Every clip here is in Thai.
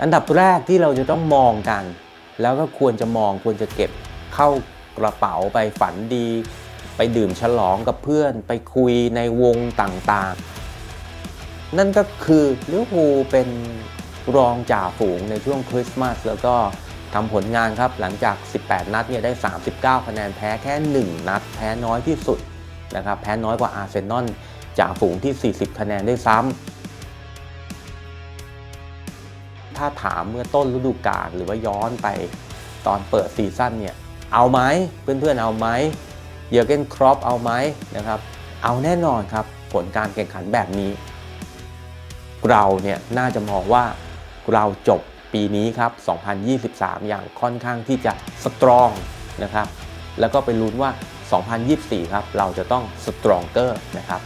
อันดับแรกที่เราจะต้องมองกัน แล้วก็ควรจะมองควรจะเก็บเข้ากระเป๋าไปฝันดี ไปดื่มฉลองกับเพื่อน ไปคุยในวงต่างๆ นั่นก็คือลิเวอร์พูลเป็นรองจ่าฝูงในช่วงคริสต์มาสแล้วก็ทำผลงานครับหลังจาก 18 นัดเนี่ยได้ 39 คะแนนแพ้แค่ 1 นัด แพ้น้อยที่สุดนะครับแพ้น้อยกว่าอาร์เซนอลจ่าฝูงที่ 40 คะแนนได้ซ้ำ ถ้าถามเมื่อต้นฤดูกาลหรือว่าย้อนไปตอนเปิดซีซั่นเนี่ยเอาไหมเพื่อนๆเอาไหมเยอร์เกนครอปเอาไหมนะครับ เอาแน่นอนครับผลการแข่งขันแบบนี้ เราเนี่ยน่าจะมองว่าเราจบปีนี้ครับ 2023 อย่างค่อนข้างที่จะสตรองนะครับ แล้วก็ไปลุ้นว่า 2024 ครับ เราจะต้องสตรองเกอร์นะครับ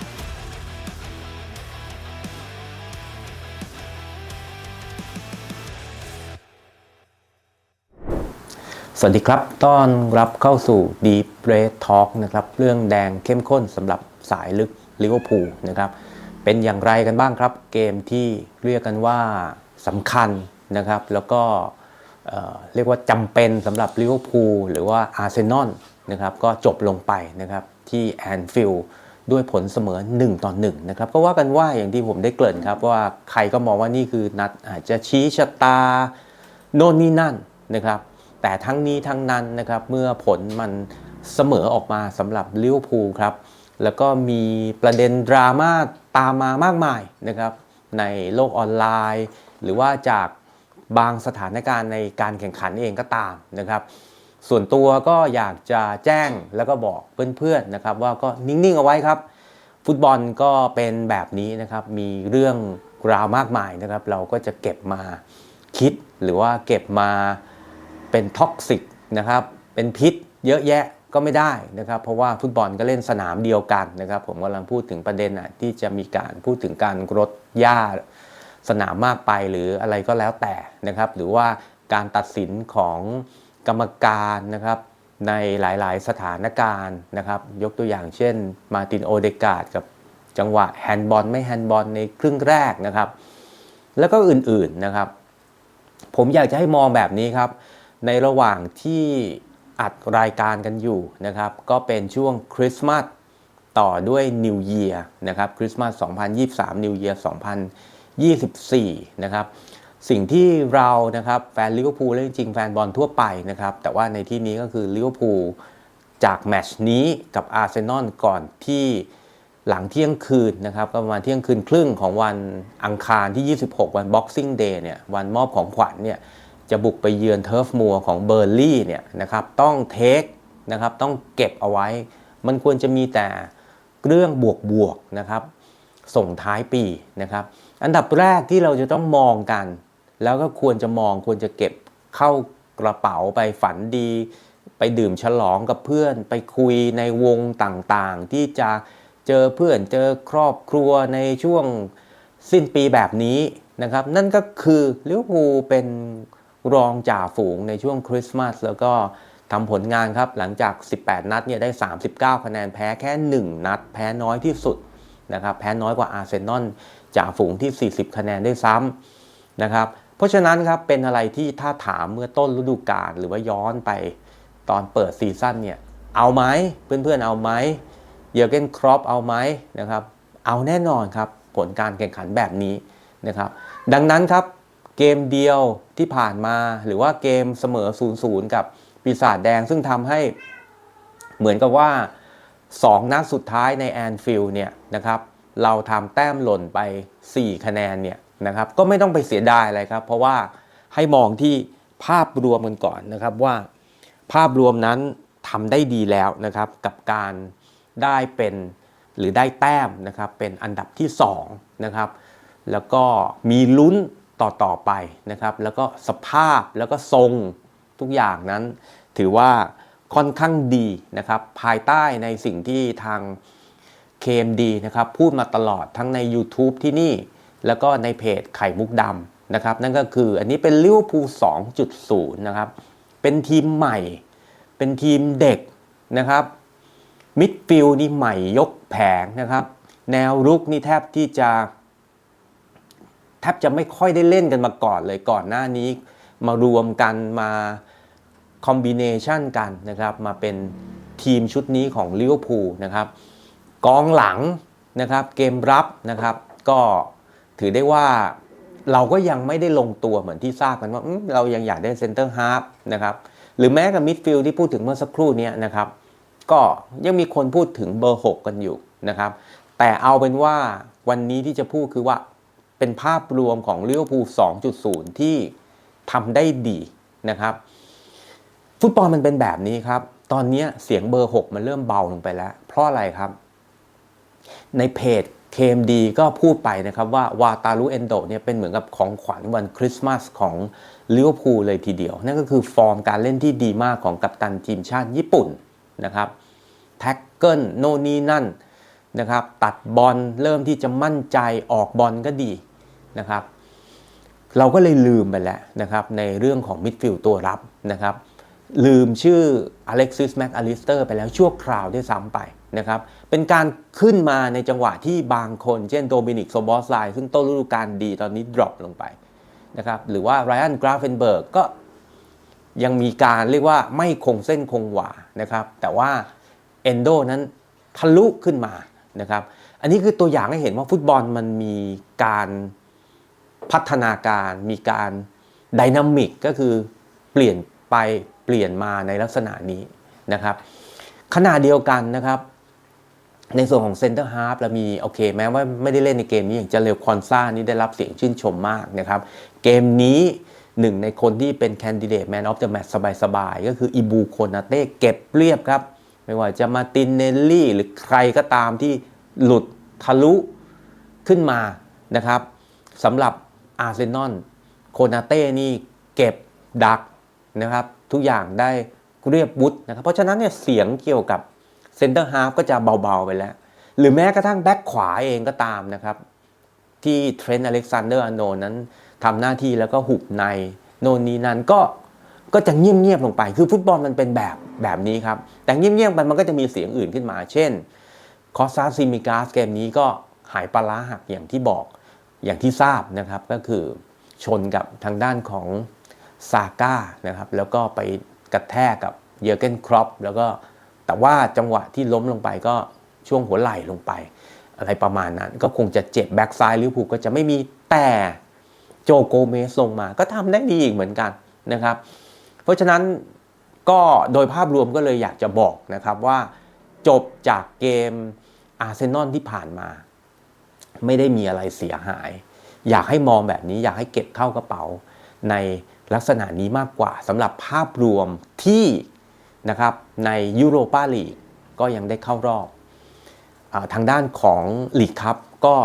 สวัสดีครับ ต้อนรับเข้าสู่ Deep Red Talk นะครับ เรื่องแดงเข้มข้นสำหรับสายลึกลิเวอร์พูลนะครับ เป็นอย่างไรกันบ้างครับ เกมที่เรียกกันว่าสำคัญนะครับ แล้วก็เอ่อเรียกว่าจำเป็นสำหรับลิเวอร์พูลหรือว่าอาร์เซนอลนะครับ ก็จบลงไปนะครับ ที่แอนฟิลด์ด้วยผลเสมอ 1 ต่อ 1 นะครับ ก็ว่ากันว่าอย่างที่ผมได้เกริ่นครับว่าใครก็มองว่านี่คือนัดอาจจะชี้ชะตาโน่นนี่นั่นนะครับ แต่ทั้งนี้ทั้งนั้นนะครับเมื่อผลมันเสมอออกมาสำหรับลิเวอร์พูลครับแล้วก็มีประเด็นดราม่าตามมามากมายนะครับในโลกออนไลน์ หรือว่าจากบางสถานการณ์ในการแข่งขันเองก็ตามนะครับ ส่วนตัวก็อยากจะแจ้งแล้วก็บอกเพื่อนๆนะครับ ว่าก็นิ่งๆเอาไว้ครับ ฟุตบอลก็เป็นแบบนี้นะครับ มีเรื่องราวมากมายนะครับ เราก็จะเก็บมาคิดหรือว่าเก็บมา เป็นท็อกซิกนะครับเป็นพิษเยอะแยะก็ไม่ได้นะครับ เพราะว่าฟุตบอลก็เล่นสนามเดียวกันนะครับ ผมกำลังพูดถึงประเด็นอะที่จะมีการพูดถึงการรดหญ้าสนามมากไปหรืออะไรก็แล้วแต่นะครับ หรือว่าการตัดสินของกรรมการนะครับในหลายๆ สถานการณ์นะครับ ยกตัวอย่างเช่น มาตินโอเดกาดกับจังหวะแฮนด์บอลไม่แฮนด์บอลในครึ่งแรกนะครับ แล้วก็อื่นๆนะครับ ผมอยากจะให้มองแบบนี้ครับ ในระหว่างที่อัดรายการกันอยู่นะครับ ก็เป็นช่วงคริสต์มาสต่อด้วย New Year นะครับคริสต์มาส 2023 New Year 2024 นะครับ สิ่งที่เรานะครับแฟนลิเวอร์พูลและจริงๆแฟนบอลทั่วไปนะครับ แต่ว่าในที่นี้ก็คือลิเวอร์พูลจากแมตช์นี้กับอาร์เซนอลก่อนที่หลังเที่ยงคืนนะครับประมาณเที่ยงคืนครึ่งของวันอังคารที่ 26 วัน Boxing Day เนี่ยวันมอบของขวัญเนี่ย จะบุกไปเยือนเทิร์ฟมัวของเบอร์ลี่เนี่ยนะครับต้องเทคนะครับต้องเก็บเอาไว้ มันควรจะมีแต่เรื่องบวกๆนะครับส่งท้ายปีนะครับ อันดับแรกที่เราจะต้องมองกัน แล้วก็ควรจะมองควรจะเก็บเข้ากระเป๋าไปฝันดี ไปดื่มฉลองกับเพื่อน ไปคุยในวงต่างๆ ที่จะเจอเพื่อนเจอครอบครัวในช่วงสิ้นปีแบบนี้นะครับ นั่นก็คือลิเวอร์พูลเป็น รองจ่าฝูงในช่วงคริสต์มาสแล้วก็ทำผลงานครับ หลังจาก 18 นัดเนี่ยได้ 39 คะแนนแพ้แค่ 1 นัด แพ้น้อยที่สุดนะครับแพ้น้อยกว่าอาร์เซนอลจ่าฝูงที่ 40 คะแนนได้ซ้ำนะครับเพราะฉะนั้นครับเป็นอะไรที่ถ้าถามเมื่อต้นฤดูกาลหรือว่าย้อนไปตอนเปิดซีซั่นเนี่ยเอาไหมเพื่อนๆเอาไหมเยอร์เกนครอปเอาไหมนะครับเอาแน่นอนครับผลการแข่งขันแบบนี้นะครับดังนั้นครับ เกมเดียวที่ผ่านมา หรือว่าเกมเสมอ 0-0 กับปีศาจแดง ซึ่งทำให้เหมือนกับว่า 2 นัดสุดท้ายในแอนฟิลด์เนี่ยนะครับเราทำแต้มหล่นไป 4 คะแนนเนี่ยนะครับก็ไม่ต้องไปเสียดายอะไรครับ เพราะว่าให้มองที่ภาพรวมกันก่อนนะครับว่า ภาพรวมนั้นทำได้ดีแล้วนะครับกับการได้เป็นหรือได้แต้มนะครับเป็นอันดับที่2นะครับแล้วก็มีลุ้น ต่อต่อไปนะครับ แล้วก็สภาพแล้วก็ทรงทุกอย่างนั้น ถือว่าค่อนข้างดีนะครับ ภายใต้ในสิ่งที่ทาง KMD นะครับพูดมาตลอดทั้งใน YouTube ที่นี่ แล้วก็ในเพจไข่มุกดำนะครับ นั่นก็คืออันนี้เป็นลิเวอร์พูล2.0 นะครับ เป็นทีมใหม่ เป็นทีมเด็กนะครับมิดฟิลด์นี่ใหม่ยกแผงนะครับ แนวรุกนี่แทบที่จะ บจะไม่ค่อยได้เล่นกันมาก่อนเลยก่อนหน้านี้ มารวมกันมาคอมบิเนชันกันนะครับมาเป็นทีมชุดนี้ของลิเวอร์พูลนะครับกองหลังนะครับเกมรับนะครับก็ถือได้ว่าเราก็ยังไม่ได้ลงตัวเหมือนที่ทราบกันว่าเรายังอยากได้เซนเตอร์ฮาร์ฟนะครับหรือแม้กับมิดฟิลด์ที่พูดถึงเมื่อสักครู่นี้นะครับก็ยังมีคนพูดถึงเบอร์ 6 กันอยู่นะครับแต่เอาเป็นว่าวันนี้ที่จะพูดคือว่า เป็นภาพรวมของลิเวฟู2.0 ที่ทำได้ดีนะครับ ฟุตบอลมันเป็นแบบนี้ครับ ตอนนี้เสียงเบอร์ 6 มันเริ่มเบาลงไปแล้ว เพราะอะไรครับ ในเพจ KMD ก็พูดไปนะครับว่าวาตารุเอนโดเนี่ยเป็นเหมือนกับของขวัญวันคริสต์มาสของลิเวอร์พูลเลยทีเดียว นั่นก็คือฟอร์มการเล่นที่ดีมากของกัปตันทีมชาติญี่ปุ่นนะครับแท็กเกิลโน่นนี่นั่น นะครับ ตัดบอลเริ่มที่จะมั่นใจออกบอลก็ดีนะครับ เราก็เลยลืมไปแล้วนะครับ ในเรื่องของมิดฟิลด์ตัวรับนะครับ ลืมชื่ออเล็กซิสแม็กอลิสเตอร์ไปแล้วชั่วคราวด้วยซ้ำไปนะครับ เป็นการขึ้นมาในจังหวะที่บางคน เช่นโดมินิกโซบอสไลซึ่งต้นฤดูกาลดีตอนนี้ดรอปลงไปนะครับ หรือว่าไรอันกราฟเฟนเบิร์กก็ยังมีการเรียกว่าไม่คงเส้นคงวานะครับ แต่ว่าเอนโดนั้นทะลุขึ้นมา นะครับ อันนี้คือตัวอย่างให้เห็นว่าฟุตบอลมันมีการพัฒนาการมีการดินามิกก็คือเปลี่ยนไปเปลี่ยนมาในลักษณะนี้นะครับ ขณะเดียวกันนะครับ ในส่วนของเซนเตอร์ฮาร์ฟเรามีโอเค แม้ว่าไม่ได้เล่นในเกมนี้อย่างเจเลวคอนซ่านี่ได้รับเสียงชื่นชมมากนะครับ เกมนี้หนึ่งในคนที่เป็นแคนดิเดตแมนออฟเดอะแมตช์สบายๆ ก็คืออิบูโคนาเต้เก็บเรียบครับ ไม่ว่าจะมาตินเนลลี่ หรือใครก็ตามที่หลุดทะลุขึ้นมานะครับสำหรับอาร์เซนอลโคนาเต้นี่เก็บดักนะครับ ทุกอย่างได้เรียบวุฒนะครับ เพราะฉะนั้นเนี่ยเสียงเกี่ยวกับเซนเตอร์ฮาฟก็จะเบา ๆ ไปแล้ว หรือแม้กระทั่งแบ็คขวาเองก็ตามนะครับ ที่เทรนต์อเล็กซานเดอร์อโนนั้นทำหน้าที่แล้วก็หุบใน โนนนี้นั้นก็ก็จะเงียบๆลงไป คือฟุตบอลมันเป็นแบบ แบบนี้ครับ แต่เงียบๆไปมันก็จะมีเสียงอื่นขึ้นมา เช่นคอซาซิมิกาสเกมนี้ก็หายปลาร้าหักอย่างที่บอกอย่างที่ทราบนะครับก็คือชนกับทางด้านของซาก้านะครับแล้วก็ไปกระแทกกับเยอร์เกนครอปแล้วก็แต่ว่าจังหวะที่ล้มลงไปก็ช่วงหัวไหล่ลงไป อะไรประมาณนั้น ก็คงจะเจ็บแบ็กซ้ายลิวอร์พูลก็จะไม่มีแต่โจโกเมสลงมา ก็ทำได้ดีอีกเหมือนกันนะครับ เพราะฉะนั้น ก็โดยภาพรวมก็เลยอยากจะบอกนะครับว่าจบจากเกมอาร์เซนอลที่ผ่านมา ไม่ได้มีอะไรเสียหาย อยากให้มองแบบนี้อยากให้เก็บเข้ากระเป๋าในลักษณะนี้มากกว่าสำหรับภาพรวมที่นะครับในยูโรปาลีกก็ยังได้เข้ารอบอทางด้านของลีกคัพก็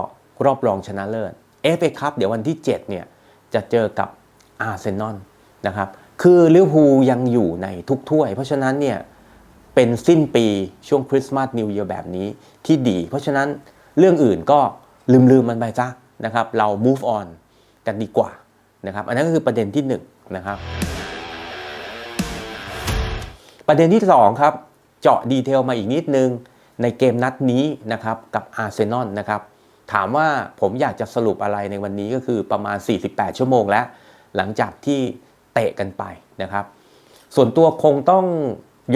รอบรองชนะเลิศเอฟเอคัพเดี๋ยววันที่ 7 เนี่ย จะเจอกับอาร์เซนอลนะครับ คือลิเวอร์พูลยังอยู่ในทุกถ้วย เพราะฉะนั้นเนี่ยเป็นสิ้นปีช่วงคริสต์มาสนิวเ a r แบบนี้ที่ดี เพราะฉะนั้นเรื่องอื่นก็ลืมๆมันไปจ้ะนะครับ เรา move on กันดีกว่านะครับ อันนั้นก็คือประเด็นที่1นงนะครับ ประเด็นที่ 2 ครับ เจาะดีเทลมาอีกนิดนึงในเกมนัดนี้นะครับกับอาร์เซนอลนะครับถามว่าผมอยากจะสรุปอะไรในวันนี้ก็คือประมาณ 48 ชั่วโมงแล้ว หลังจากที่ เตะกันไปนะครับ ส่วนตัวคงต้อง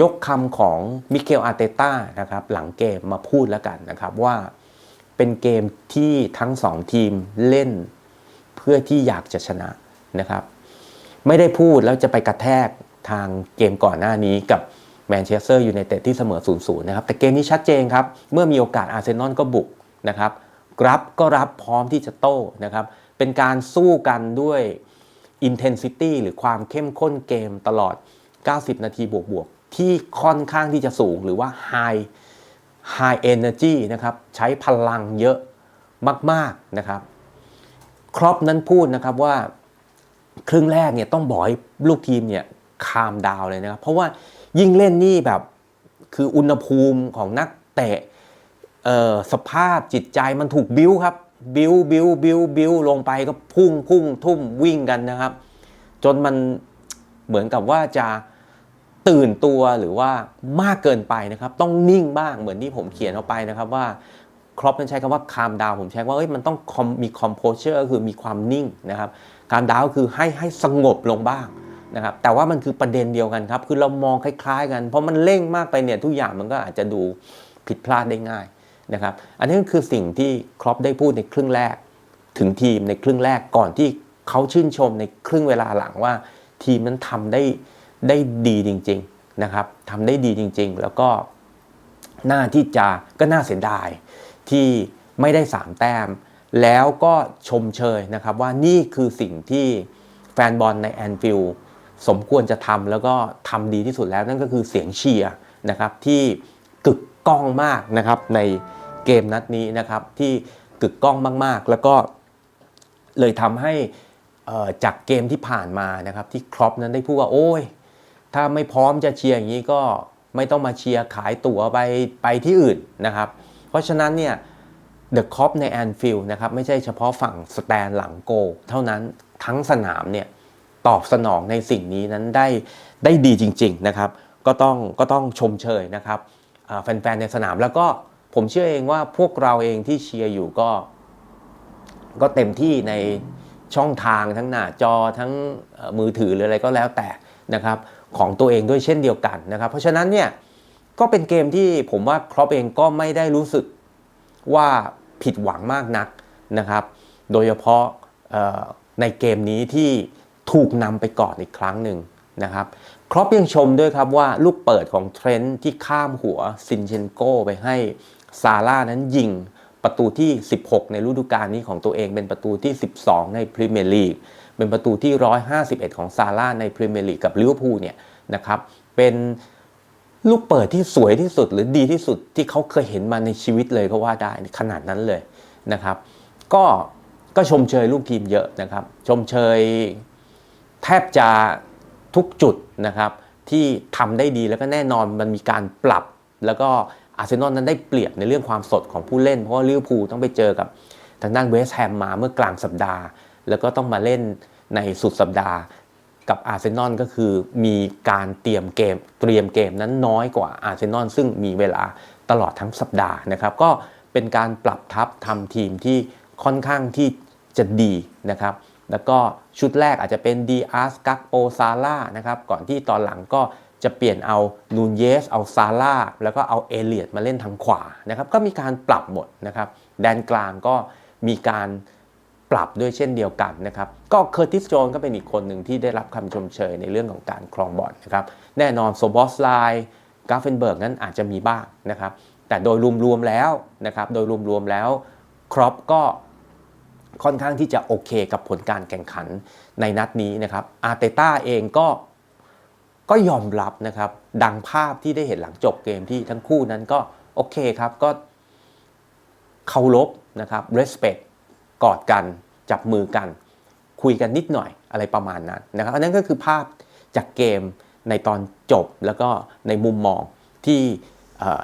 ยกคำของมิเกลอาร์เตต้านะครับหลังเกมมาพูดแล้วกันนะครับว่าเป็นเกมที่ทั้งสองทีมเล่นเพื่อที่อยากจะชนะนะครับ ไม่ได้พูดแล้วจะไปกระแทกทางเกมก่อนหน้านี้กับแมนเชสเตอร์ยูไนเต็ดที่เสมอ 0-0 นะครับ แต่เกมนี้ชัดเจนครับ เมื่อมีโอกาสอาร์เซนอลก็บุกนะครับ รับก็รับพร้อมที่จะโต้นะครับ เป็นการสู้กันด้วย intensity หรือความเข้มข้นเกมตลอด 90 นาทีบวกๆที่ค่อนข้างที่จะสูงหรือว่า high high energy นะครับ ใช้พลังเยอะมาก ๆ นะครับ ครอปนั้นพูดนะครับว่าครึ่งแรกเนี่ยต้องบอกให้ลูกทีมเนี่ยคามดาวเลยนะครับ เพราะว่ายิ่งเล่นนี่แบบคืออุณหภูมิของนักเตะสภาพจิตใจมันถูกบิ้วครับ บิวบิวบิวบิวลงไปก็พุ่งพุ่งทุ่มวิ่งกันนะครับ จนมันเหมือนกับว่าจะตื่นตัวหรือว่ามากเกินไปนะครับ ต้องนิ่งบ้างเหมือนที่ผมเขียนเอาไปนะครับว่าครอปนั้นใช้คำว่า calm down ผมใช้ว่าเอ้ยมันต้องมี composure ก็คือมีความนิ่งนะครับ calm down ก็คือให้ให้สงบลงบ้างนะครับแต่ว่ามันคือประเด็นเดียวกันครับ คือเรามองคล้าย ๆ กัน เพราะมันเร่งมากไปเนี่ยทุกอย่างมันก็อาจจะดูผิดพลาดได้ง่าย นะครับ อันนี้ก็คือสิ่งที่ครอปได้พูดในครึ่งแรก ถึงทีมในครึ่งแรกก่อนที่เขาชื่นชมในครึ่งเวลาหลังว่า ทีมนั้นทำได้ได้ดีจริง ๆนะครับทำได้ดีจริง ๆ แล้วก็น่าที่จะก็น่าเสียดายที่ไม่ได้ 3 แต้ม แล้วก็ชมเชยนะครับว่านี่คือสิ่งที่แฟนบอลในแอนฟิลด์สมควรจะทำแล้วก็ทำดีที่สุดแล้วนั่นก็คือเสียงเชียร์นะครับที่กึก ก้องมากนะครับในเกมนัดนี้นะครับที่กึกก้องมากๆ แล้วก็เลยทำให้จากเกมที่ผ่านมานะครับที่ครอปนั้นได้พูดว่าโอ้ย ถ้าไม่พร้อมจะเชียร์อย่างนี้ก็ไม่ต้องมาเชียร์ขายตั๋วไปไปที่อื่นนะครับ เพราะฉะนั้นเนี่ยเดอะครอปในแอนฟิลด์นะครับไม่ใช่เฉพาะฝั่งสแตนหลังโก เท่านั้นทั้งสนามเนี่ยตอบสนองในสิ่งนี้นั้นได้ได้ดีจริง ๆนะครับ ก็ต้องก็ต้องชมเชยนะครับ แฟนๆในสนาม แล้วก็ผมเชื่อเองว่าพวกเราเองที่เชียร์อยู่ก็ ก็เต็มที่ในช่องทางทั้งหน้าจอทั้งมือถือหรืออะไรก็แล้วแต่นะครับของตัวเองด้วยเช่นเดียวกันนะครับ เพราะฉะนั้นเนี่ยก็เป็นเกมที่ผมว่าครอปเองก็ไม่ได้รู้สึกว่าผิดหวังมากนักนะครับ โดยเฉพาะในเกมนี้ที่ถูกนำไปก่อนอีกครั้งหนึ่ง นะครับครอปยังชมด้วยครับว่าลูกเปิดของเทรนท์ที่ข้ามหัวซินเชนโกไปให้ซาร่านั้นยิงประตูที่ 16 ในฤดูกาลนี้ของตัวเองเป็นประตูที่ 12 ในพรีเมียร์ลีกเป็นประตูที่ 151 ของซาร่าในพรีเมียร์ลีกกับลิเวอร์พูลเนี่ยนะครับเป็นลูกเปิดที่สวยที่สุดหรือดีที่สุดที่เขาเคยเห็นมาในชีวิตเลยก็ว่าได้ขนาดนั้นเลยนะครับก็ก็ชมเชยลูกทีมเยอะนะครับ ชมเชยแทบจะ ทุกจุดนะครับที่ทำได้ดีแล้วก็แน่นอนมันมีการปรับ แล้วก็อาร์เซนอลนั้นได้เปรียบในเรื่องความสดของผู้เล่น เพราะว่าลิเวอร์พูลต้องไปเจอกับทางด้านเวสต์แฮมมาเมื่อกลางสัปดาห์ แล้วก็ต้องมาเล่นในสุดสัปดาห์กับอาร์เซนอลก็คือมีการเตรียมเกม เตรียมเกมนั้นน้อยกว่าอาร์เซนอลซึ่งมีเวลาตลอดทั้งสัปดาห์นะครับ ก็เป็นการปรับทัพทำทีมที่ค่อนข้างที่จะดีนะครับ แล้วก็ชุดแรกอาจจะเป็นดีอาร์สกักโปซาร่านะครับก่อนที่ตอนหลังก็จะเปลี่ยนเอานูนเยสเอาซาร่าแล้วก็เอาเอเลียดมาเล่นทางขวานะครับก็มีการปรับหมดนะครับแดนกลางก็มีการปรับด้วยเช่นเดียวกันนะครับก็เคอร์ติสโจนก็เป็นอีกคนหนึ่งที่ได้รับคำชมเชยในเรื่องของการครองบอลนะครับแน่นอนโซบอสไลกาเฟนเบิร์กนั้นอาจจะมีบ้างนะครับแต่โดยรวมๆแล้วนะครับโดยรวมๆแล้วครอปก็ ค่อนข้างที่จะโอเคกับผลการแข่งขันในนัดนี้นะครับอาร์เตต้าเองก็ก็ยอมรับนะครับ ดังภาพที่ได้เห็นหลังจบเกมที่ทั้งคู่นั้นก็โอเคครับก็เคารพนะครับ respect กอดกันจับมือกัน คุยกันนิดหน่อยอะไรประมาณนั้นนะครับอันนั้นก็คือภาพจากเกมในตอนจบแล้วก็ในมุมมองที่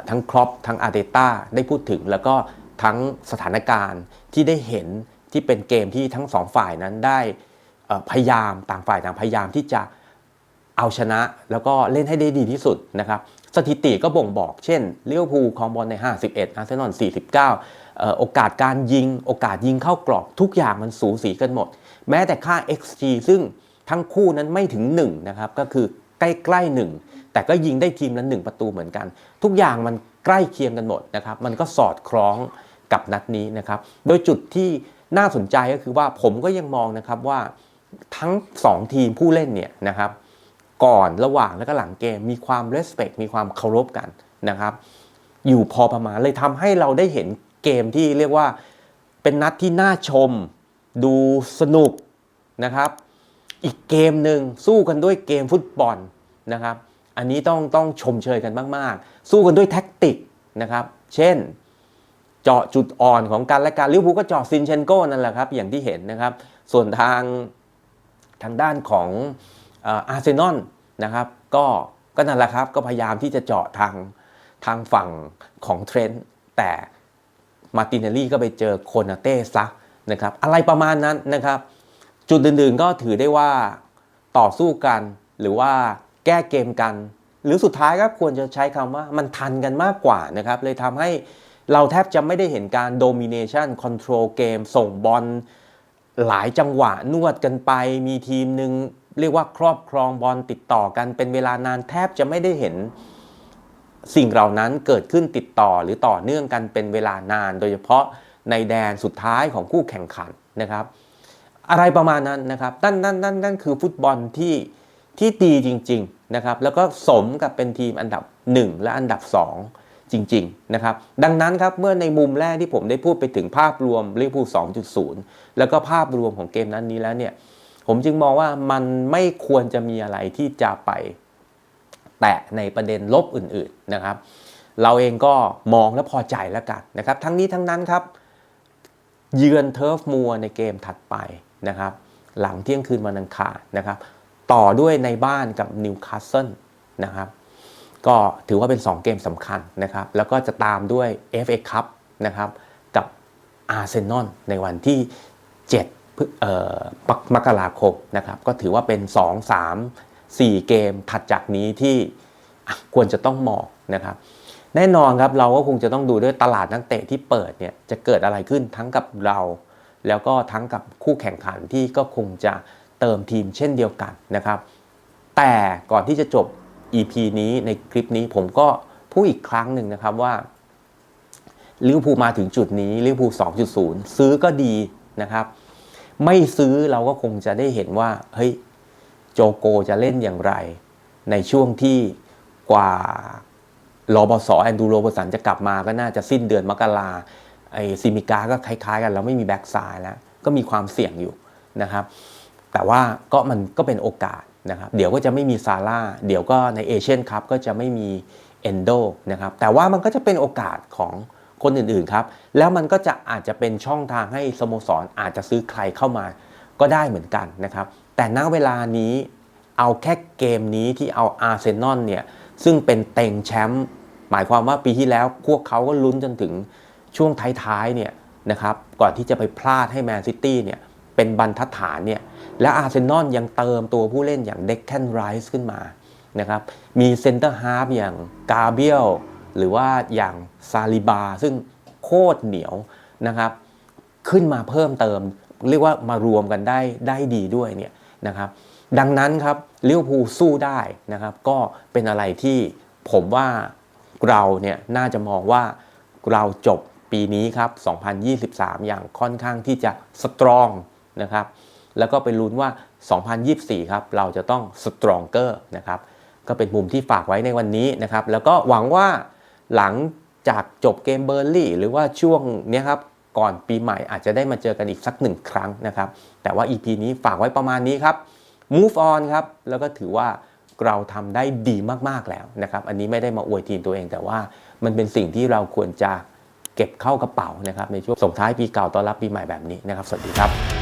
ทั้งครอปทั้งอาร์เตต้าได้พูดถึง แล้วก็ทั้งสถานการณ์ที่ได้เห็น ที่เป็นเกมที่ทั้งสองฝ่ายนั้นได้พยายามต่างฝ่ายต่างพยายามที่จะเอาชนะ แล้วก็เล่นให้ได้ดีที่สุดนะครับสถิติก็บ่งบอกเช่นเลิเวอร์พูคองบอลใน 51 อาร์เซนอล 49เอ่อโอกาสการยิง โอกาสยิงเข้ากรอบทุกอย่างมันสูสีกันหมด แม้แต่ค่า XG ซึ่งทั้งคู่นั้นไม่ถึง 1 นะครับ ก็คือใกล้ๆ 1 แต่ก็ยิงได้ทีมละ 1 ประตูเหมือนกัน ทุกอย่างมันใกล้เคียงกันหมดนะครับ มันก็สอดคล้องกับนัดนี้นะครับ โดยจุดที่ น่าสนใจก็คือว่าผมก็ยังมองนะครับว่าทั้ง 2 ทีมผู้เล่นเนี่ยนะครับ ก่อนระหว่างและก็หลังเกมมีความ respect มีความเคารพกันนะครับ อยู่พอประมาณเลยทำให้เราได้เห็นเกมที่เรียกว่าเป็นนัดที่น่าชม ดูสนุกนะครับ อีกเกมหนึ่งสู้กันด้วยเกมฟุตบอลนะครับ อันนี้ต้องต้องชมเชยกันมาก ๆ สู้กันด้วยแท็กติกนะครับ เช่น เจาะจุดอ่อนของกันและการลิเวอร์พูลก็เจาะซินเชนโก้นั่นแหละครับ อย่างที่เห็นนะครับ ส่วนทางทางด้านของอาร์เซนอลนะครับ ก็ก็นั่นแหละครับ ก็พยายามที่จะเจาะทางทางฝั่งของเทรนต์แต่มาตินเนลลี่ก็ไปเจอโคนาเต้ซะนะครับ อะไรประมาณนั้นนะครับ จุดอื่นๆก็ถือได้ว่าต่อสู้กันหรือว่าแก้เกมกัน หรือสุดท้ายก็ควรจะใช้คำว่ามันทันกันมากกว่านะครับ เลยทำให้ เราแทบจะไม่ได้เห็นการโดมิเนชันคอนโทรลเกมส่งบอลหลายจังหวะนวดกันไป มีทีมหนึ่งเรียกว่าครอบครองบอลติดต่อกันเป็นเวลานานแทบจะไม่ได้เห็นสิ่งเหล่านั้นเกิดขึ้นติดต่อหรือต่อเนื่องกันเป็นเวลานาน โดยเฉพาะในแดนสุดท้ายของคู่แข่งขันนะครับ อะไรประมาณนั้นนะครับนั่นนั่นนั่นนั่นคือฟุตบอลที่ที่ดีจริง ๆนะครับ แล้วก็สมกับเป็นทีมอันดับ 1 และอันดับ 2 จริงๆนะครับดังนั้นครับเมื่อในมุมแรกที่ผมได้พูดไปถึงภาพรวมลิเวอร์พูล2.0 แล้วก็ภาพรวมของเกมนั้นนี้แล้วเนี่ยผมจึงมองว่ามันไม่ควรจะมีอะไรที่จะไปแตะในประเด็นลบอื่นๆนะครับ เราเองก็มองและพอใจแล้วกันนะครับ ทั้งนี้ทั้งนั้นครับ เยือนเทิร์ฟมัวในเกมถัดไปนะครับ หลังเที่ยงคืนวันอังคารนะครับ ต่อด้วยในบ้านกับนิวคาสเซิลนะครับ ก็ถือว่าเป็น 2 เกมสำคัญนะครับ แล้วก็จะตามด้วย FA Cup นะครับ กับอาร์เซนอลในวันที่ 7 มกราคมนะครับ ก็ถือว่าเป็น 2 3 4 เกมถัดจากนี้ที่ควรจะต้องมองนะครับ แน่นอนครับเราก็คงจะต้องดูด้วยตลาดนักเตะที่เปิดเนี่ยจะเกิดอะไรขึ้นทั้งกับเรา แล้วก็ทั้งกับคู่แข่งขันที่ก็คงจะเติมทีมเช่นเดียวกันนะครับ แต่ก่อนที่จะจบ EP นี้ในคลิปนี้ผมก็พูดอีกครั้งหนึ่งนะครับว่าลิเวอร์พูลมาถึงจุดนี้ลิเวอร์พูล2.0 ซื้อก็ดีนะครับ ไม่ซื้อเราก็คงจะได้เห็นว่าเฮ้ยโจโกจะเล่นอย่างไร ในช่วงที่กว่ารอบสแอนดูโรบสันจะกลับมาก็น่าจะสิ้นเดือนมกราไอซิมิกาก็คล้ายๆกันเราไม่มีแบ็กซ้ายแล้ว ก็มีความเสี่ยงอยู่นะครับ แต่ว่าก็มันก็เป็นโอกาส นะครับเดี๋ยวก็จะไม่มีซาร่าเดี๋ยวก็ในเอเชียนคัพก็จะไม่มีเอนโดนะครับแต่ว่ามันก็จะเป็นโอกาสของคนอื่นๆครับ แล้วมันก็จะอาจจะเป็นช่องทางให้สโมสรอาจจะซื้อใครเข้ามาก็ได้เหมือนกันนะครับ แต่ณเวลานี้เอาแค่เกมนี้ที่เอาอาร์เซนอลเนี่ยซึ่งเป็นเต็งแชมป์หมายความว่าปีที่แล้วพวกเขาก็ลุ้นจนถึงช่วงท้ายๆเนี่ยนะครับก่อนที่จะไปพลาดให้แมนซิตี้เนี่ย เป็นบรรทัดฐานเนี่ยและอาร์เซนอลยังเติมตัวผู้เล่นอย่างเด็กแคนไรส์ขึ้นมานะครับมีเซนเตอร์ฮาร์ฟอย่างกาเบียลหรือว่าอย่างซาลิบา ซึ่งโคตรเหนียวนะครับ ขึ้นมาเพิ่มเติม เรียกว่ามารวมกันได้ได้ดีด้วยเนี่ยนะครับ ดังนั้นครับเลิเวอร์พูลสู้ได้นะครับ ก็เป็นอะไรที่ผมว่าเราเนี่ยน่าจะมองว่าเราจบปีนี้ครับ 2023 อย่างค่อนข้างที่จะสตรอง นะครับ แล้วก็ไปลุ้นว่า 2024 ครับ เราจะต้องสตรองเกอร์นะครับ ก็เป็นมุมที่ฝากไว้ในวันนี้นะครับ แล้วก็หวังว่าหลังจากจบเกมเบอร์ลี่หรือว่าช่วงนี้ครับก่อนปีใหม่อาจจะได้มาเจอกันอีกสักหนึ่งครั้งนะครับ แต่ว่า EP นี้ฝากไว้ประมาณนี้ครับ move on ครับ แล้วก็ถือว่าเราทำได้ดีมากๆแล้วนะครับ อันนี้ไม่ได้มาอวยทีมตัวเอง แต่ว่ามันเป็นสิ่งที่เราควรจะเก็บเข้ากระเป๋านะครับในช่วงส่งท้ายปีเก่าต้อนรับปีใหม่แบบนี้นะครับ สวัสดีครับ